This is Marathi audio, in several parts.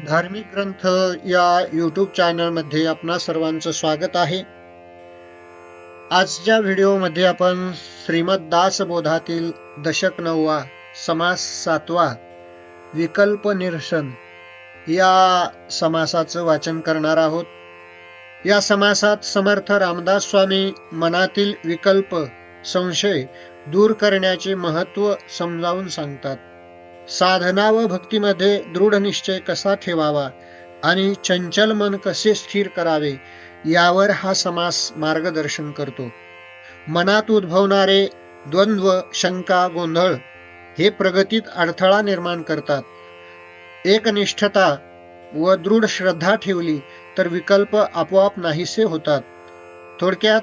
धार्मिक ग्रंथ या यूट्यूब चॅनलमध्ये आपणा सर्वांचं स्वागत आहे. आजच्या व्हिडिओमध्ये आपण श्रीमद दासबोधातील दशक नववा समास सातवा विकल्प निरसन या समासाचं वाचन करणार आहोत. या समासात समर्थ रामदास स्वामी मनातील विकल्प संशय दूर करण्याचे महत्त्व समजावून सांगतात. साधना व भक्तीमध्ये दृढ निश्चय कसा ठेवावा आणि चंचल मन कसे स्थिर करावे यावर हा समास मार्गदर्शन करतो. मनात उद्भवणारे द्वंद्व शंका गोंधळ हे प्रगतीत अडथळा निर्माण करतात. एकनिष्ठता व दृढ श्रद्धा ठेवली तर विकल्प आपोआप नाहीसे होतात. थोडक्यात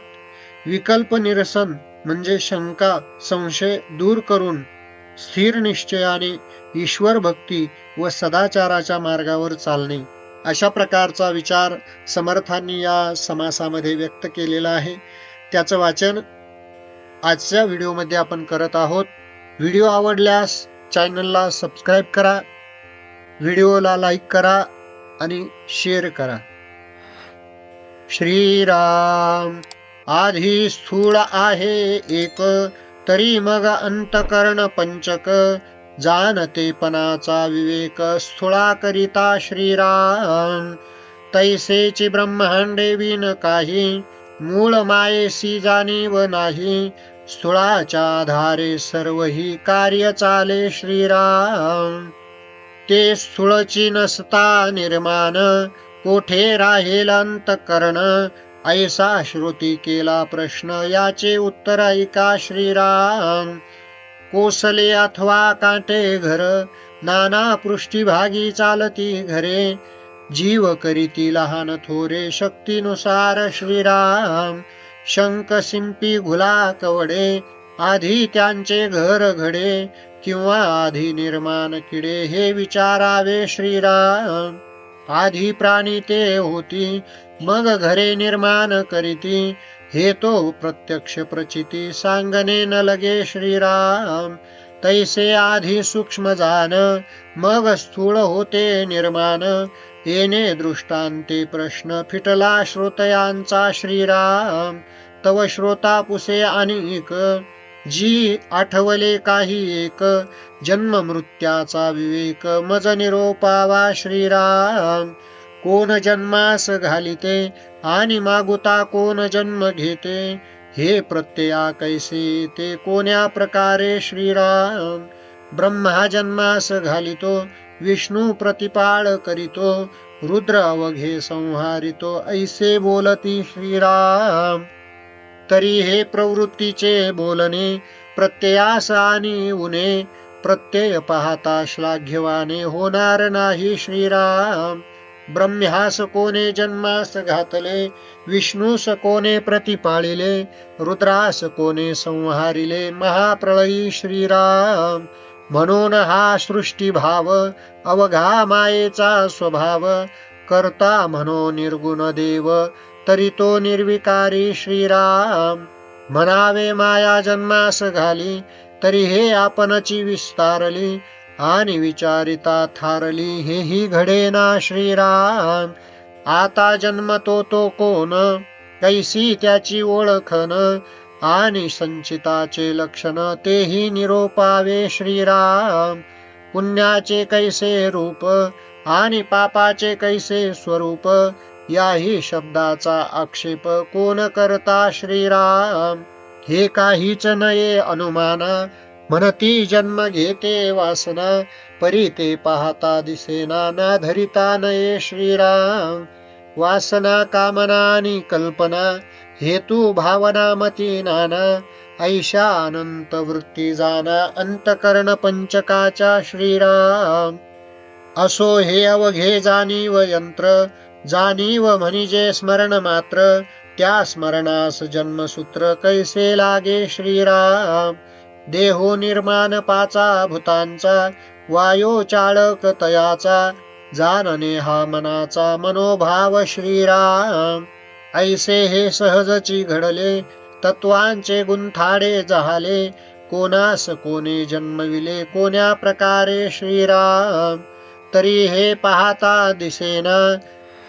विकल्प निरसन म्हणजे शंका संशय दूर करून स्थिर निश्चयाने ईश्वर भक्ती व सदाचाराच्या मार्गावर चालणे अशा प्रकारचा विचार समर्थांनी या समासामध्ये व्यक्त केलेला आहे. त्याचं वाचन आजच्या व्हिडिओमध्ये आपण करत आहोत. व्हिडिओ आवडल्यास चॅनलला सबस्क्राईब करा व्हिडिओला लाईक करा आणि शेअर करा. श्रीराम आधी स्थूळ आहे एक तरी मग अंतकरण पंचक जाणतेपणाचा विवेक स्थूळा करिता श्रीराम तैसेची ब्रह्मांडे विन काही मूळ मायेसी जाणीव नाही. स्थूळाच्या आधारे सर्व ही कार्य चाले श्रीराम. ते स्थूळची नसता निर्माण कोठे राहील अंतकरण? ऐसा श्रुती केला प्रश्न याचे उत्तर ऐका श्रीराम. कोसले अथवा काटे घर नाना पृष्ठीभागी चालती घरे. जीव करीती लहान थोरे शक्तीनुसार श्रीराम. शंक सिंपी घुला कवडे आधी त्यांचे घर घडे किंवा आधी निर्माण किडे हे विचारावे श्रीराम. आधी प्राणी ते होती मग घरे निर्माण करीती. हे तो प्रत्यक्ष प्रचिती सांगणे न लगे श्रीराम. तैसे आधी सूक्ष्म जाण मग स्थूळ होते निर्माण. येणे दृष्टांते प्रश्न फिटला श्रोतयांचा श्रीराम. तव श्रोता पुसे अनेक जी आठवले काही एक जन्म मृत्याचा विवेक मज निरोपावा श्रीराम. कोण जन्मास घालिते आणि मागुता कोण जन्म घेते हे प्रत्यया कैसे ते कोण्या प्रकारे श्रीराम. ब्रह्मा जन्मास घालितो विष्णू प्रतिपाळ करीतो रुद्र अवघे संहारितो ऐसे बोलती श्रीराम. तरी हे प्रवृत्तीचे बोलणे प्रत्ययास आणि उणे प्रत्यय पाहता श्लाघ्यवाने होणार नाही श्रीराम. ब्रह्म्यास कोणे जन्मास घातले विष्णूस कोणे प्रतिपाळिले रुद्रास कोणे संहारिले महाप्रळयी श्रीराम. म्हणून हा सृष्टी भाव अवघा मायेचा स्वभाव करता म्हणो निर्गुण देव तरी तो निर्विकारी श्रीराम. म्हणावे माया जन्मास घाली तरी हे आपणची विस्तारली आणि विचारिता थारली हेही घडेना श्रीराम. आता जन्मतो तो कोण? कैसी त्याची ओळखन? आणि संचिताचे लक्षण तेही निरोपावे श्रीराम. पुण्याचे कैसे रूप? आणि पापाचे कैसे स्वरूप? याही शब्दाचा आक्षेप कोण करता श्रीराम? हे काहीच नये अनुमाना. म्हणती जन्म घेते वासना परी ते पाहता दिसेना ना धरिता नये श्रीराम. वासना कामना आणि कल्पना हेतू भावना मती नाना ऐशा अनंत वृत्ती जाना अंतकरण पंचकाचा श्रीराम. असो हे अवघे जाणीव यंत्र जाणीव म्हणजे स्मरण मात्र त्या स्मरणास जन्मसूत्र कैसे लागे श्रीराम? देहो निर्माण पाचा भूतांचा वायो चाळक तयाचा जाणणे हा मनाचा मनोभाव श्रीराम. ऐसे हे सहजची घडले तत्वांचे गुंथाडे जहाले कोणास कोणे जन्मविले कोण्या प्रकारे श्रीराम? तरी हे पाहता दिसेना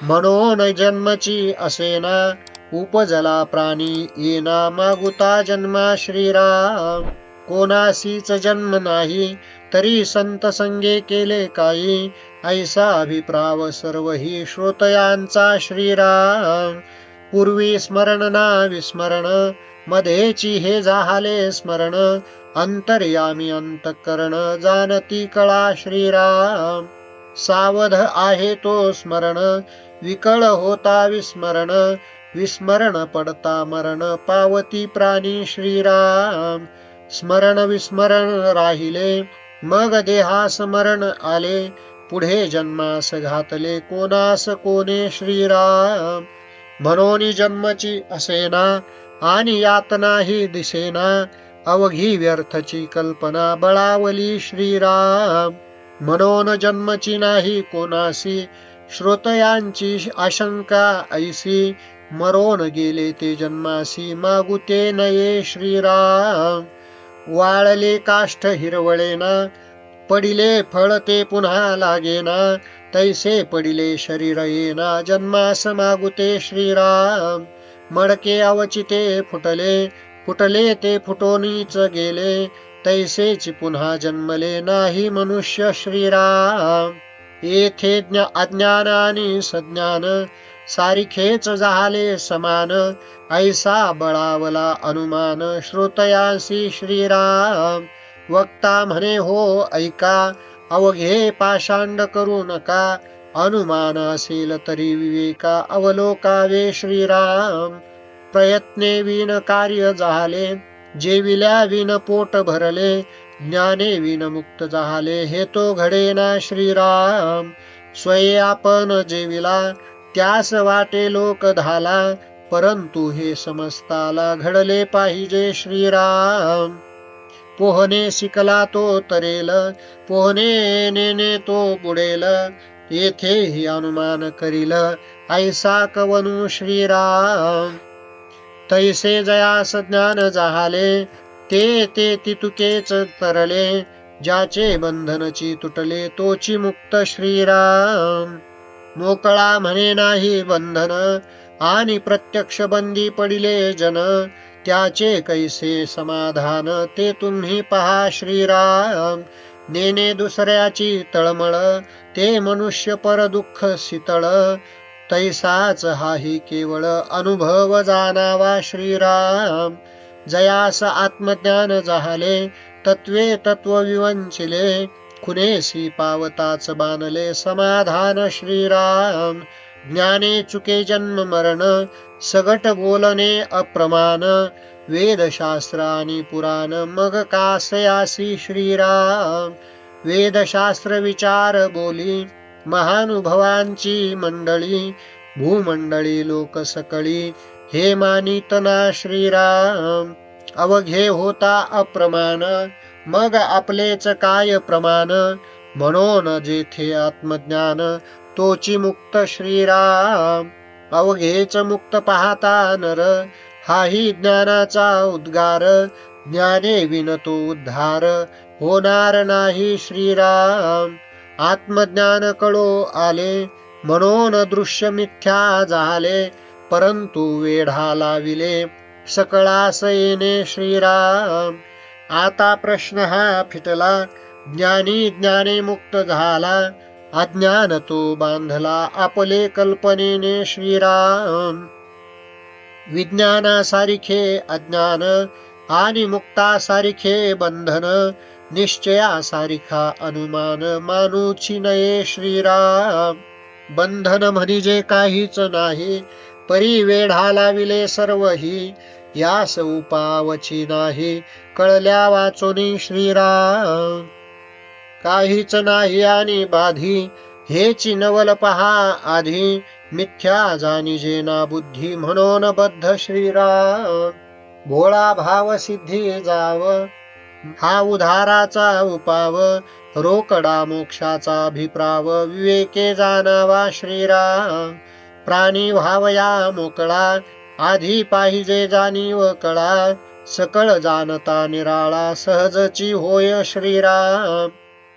म्हणून जन्मची असेना। उपजला प्राणी येना मागुता जन्मा श्रीराम। कोणासीच जन्म नाही तरी संत संगे केले काही। ऐसा अभिप्राव सर्व ही श्रोतयांचा श्रीराम। पूर्वी स्मरण ना विस्मरण मध्येची हे जाहाले स्मरण। अंतर्यामी अंतकरण जाणती कळा श्रीराम। सावध आहे तो स्मरण. विकळ होता विस्मरण. विस्मरण पडता मरण. पावती प्राणी श्रीराम. स्मरण विस्मरण राहिले. मग देहा स्मरण आले. पुढे जन्मास घातले. कोणास कोणे श्रीराम? म्हणून जन्मची असेना आणि यातना ही दिसेना. अवघी व्यर्थची कल्पना बळावली श्रीराम. म्हणून जन्मची नाही कोणासी? श्रोतयांची आशंका ऐसी मरोन गेले ते जन्मासी मागुते नये श्रीराम. वाळले काष्ठ हिरवळेना पडिले फळ ते पुन्हा लागेना तैसे पडिले शरीर येना जन्मास मागुते श्रीराम. मडके अवचिते फुटले फुटले ते फुटोनीच गेले तैसेची पुन्हा जन्मले नाही मनुष्य श्रीराम। येथे अज्ञान आणि सज्ञान सारिखेच झाले समान। ऐसा बळावला अनुमान श्रोतयासी श्रीराम। वक्ता म्हणे हो ऐका अवघे पाषांड करू नका। अनुमान असेल तरी विवेका अवलोकावे श्रीराम। प्रयत्ने विन कार्य झाले जेविल्या विन पोट भरले ज्ञाने विन मुक्त झाले हे तो घडेना श्रीराम. स्वये आपण जेविला त्यास वाटे लोक धाला परंतु हे समस्ताला घडले पाहिजे श्रीराम. पोहणे शिकला तो तरेल पोहणे नेने तो बुडेल येथेही अनुमान करील ऐसा कवनु श्रीराम. तैसे जयास ज्ञान जाहाले ते ते तितुकेच तरले ज्याचे बंधनची तुटले तोची मुक्त श्रीराम. मोकळा म्हणे नाही बंधन आणि प्रत्यक्ष बंदी पडिले जन त्याचे कैसे समाधान ते तुम्ही पहा श्रीराम. नेने दुसऱ्याची तळमळ ते मनुष्य पर दुःख शीतळ तैसाच हाही केवळ अनुभव जाणावा श्रीराम. जयास आत्मज्ञान झाले तत्वे तत्व विवंचिले खुनेसी पावताच बांधले समाधान श्रीराम. ज्ञाने चुके जन्म मरण सगट बोलणे अप्रमाण. वेदशास्त्र आणि पुराण मग कासयासी श्रीराम. वेदशास्त्र विचार बोली महानुभवांची मंडळी भूमंडळी लोक सकळी हे मानितना श्रीराम. अवघे होता अप्रमाण मग आपलेच काय प्रमाण? म्हणून जेथे आत्मज्ञान तोची मुक्त श्रीराम. अवघेच मुक्त पाहता नर हाही ज्ञानाचा उद्गार. ज्ञाने विनतो उद्धार होणार नाही श्रीराम. आत्मज्ञान कळो आले म्हणून दृश्य मिथ्या झाले परंतु वेढा लाविले सकळास येणे श्रीराम. आता प्रश्न हा फिटला ज्ञानी ज्ञाने मुक्त झाला अज्ञान तो बांधला आपले कल्पनेने श्रीराम. विज्ञानासारखे अज्ञान आणि मुक्तासारखे बंधन निश्चया सारिखा अनुमान मानुची नये श्रीराम. बंधन म्हणजे काहीच नाही परी वेढा लाविले सर्वही यास उपावची नाही कळल्या वाचोनी श्रीराम. काहीच नाही आणि बाधी हेची नवल पहा आधी मिथ्या जाणीजे ना बुद्धी म्हणून बद्ध श्रीराम. भोळा भाव सिद्धी जाव हा उधाराचा उपाव रोकडा मोक्षाचा अभिप्राव विवेके जाणावा श्रीराम. प्राणी भावया मोकळा आधी पाहिजे जाणीव कळा सकळ जाणता निराळा सहजची होय श्रीराम.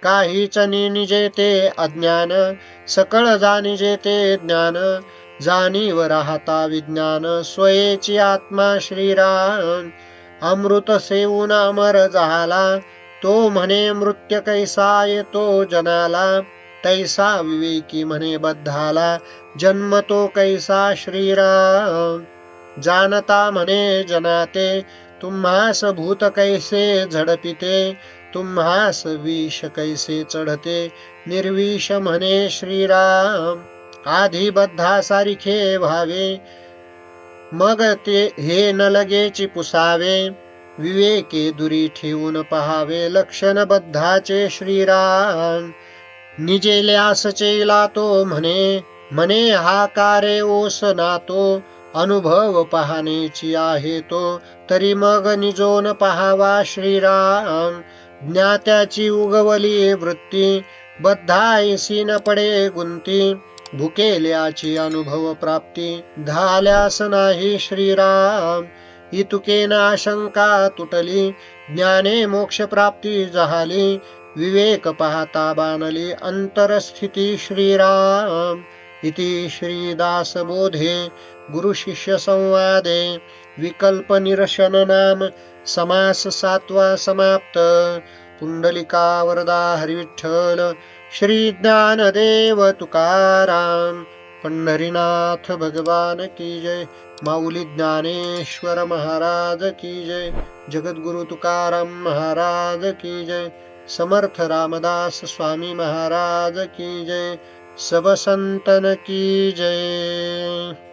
काहीच निजे ते अज्ञान सकळ जाणिजे ते ज्ञान जाणीव राहता विज्ञान स्वयेची आत्मा श्रीराम. अमृत सेवून अमर झाला तो म्हणे मृत्य कैसा येतो जनाला। तैसा विवेकी म्हणे बद्धाला, जन्म तो कैसा श्रीराम। जानता म्हणे जनाते, तुम्हास भूत कैसे झडपिते, तुम्हास विष कैसे चढते, निर्विष म्हणे श्रीराम। आधी बद्धा सारिखे व्हावे मग ते हे न लगेची पुसावे विवेके दुरी ठेवून पहावे लक्षण बद्धाचे श्रीराम निजेल्यासचे लातो म्हणे म्हणे हा कारे ओस नातो अनुभव पाहण्याची आहे तो तरी मग निजोन पहावा श्रीराम. ज्ञात्याची उगवली वृत्ती बद्धायसी न पडे गुंती भुकेल्याची अनुभव प्राप्ती झाल्यास नाही श्रीराम. इतुकेन आशंका तुटली ज्ञाने मोक्ष प्राप्ती झाली विवेक पाहता बाणली अंतरस्थिती श्रीराम. इति श्रीदासबोधे गुरुशिष्य संवादे विकल्प निरशन नाम समास सात्वा समाप्त. पुंडलिका वरदा हरिविठ्ठल श्री ज्ञानदेव तुकाराम पंढरीनाथ भगवान की जय माऊली ज्ञानेश्वर महाराज की जय जगद्गुरु तुकाराम महाराज की जय समर्थ रामदास स्वामी महाराज की जय सब संतन की जय।